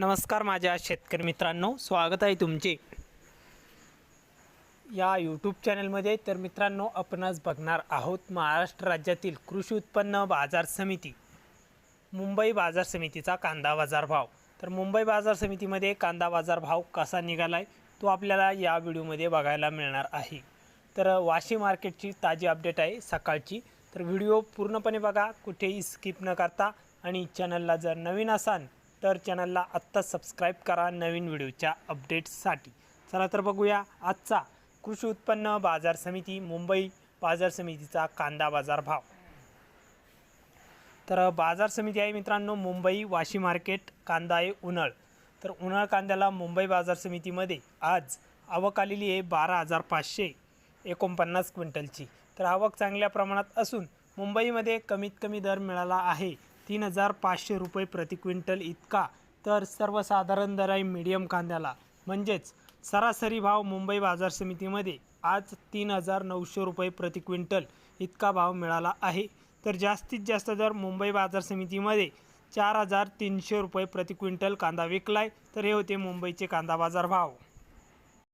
नमस्कार माझ्या शेतकरी मित्रांनो स्वागत आहे तुमचे. या यूट्यूब चॅनलमध्ये तर मित्रांनो आपणच बघणार आहोत महाराष्ट्र राज्यातील कृषी उत्पन्न बाजार समिती. मुंबई बाजार समितीचा कांदा बाजार भाव. तर मुंबई बाजार समितीमध्ये कांदा बाजार भाव कसा निघाला आहे तो आपल्याला या व्हिडिओमध्ये बघायला मिळणार आहे. तर वाशी मार्केटची ताजी अपडेट आहे सकाळची. तर व्हिडिओ पूर्णपणे बघा कुठेही स्किप न करता. आणि चॅनलला जर नवीन असाल तर चॅनलला आत्ता सबस्क्राईब करा नवीन व्हिडिओच्या अपडेट्ससाठी चला तर बघूया आजचा कृषी उत्पन्न बाजार समिती मुंबई बाजार समितीचा कांदा बाजार भाव. तर बाजार समिती आहे मित्रांनो मुंबई वाशी मार्केट कांदा आहे उन्हाळ. तर उन्हाळ कांद्याला मुंबई बाजार समितीमध्ये आज आवक आलेली आहे बारा हजार पाचशे एकोणपन्नास क्विंटलची. तर आवक चांगल्या प्रमाणात असून मुंबईमध्ये कमीत कमी दर मिळाला आहे. तीन हजार पाचशे रुपये प्रति क्विंटल इतका तर सर्वसाधारण दर आहे मीडियम कांद्याला. म्हणजेच सरासरी भाव मुंबई बाजार समितीमध्ये आज तीन हजार नऊशे रुपये प्रति क्विंटल इतका भाव मिळाला आहे. तर जास्तीत जास्त दर मुंबई बाजार समितीमध्ये चार हजार तीनशे रुपये प्रति क्विंटल कांदा विकलाय. तर हे होते मुंबईचे कांदा बाजार भाव.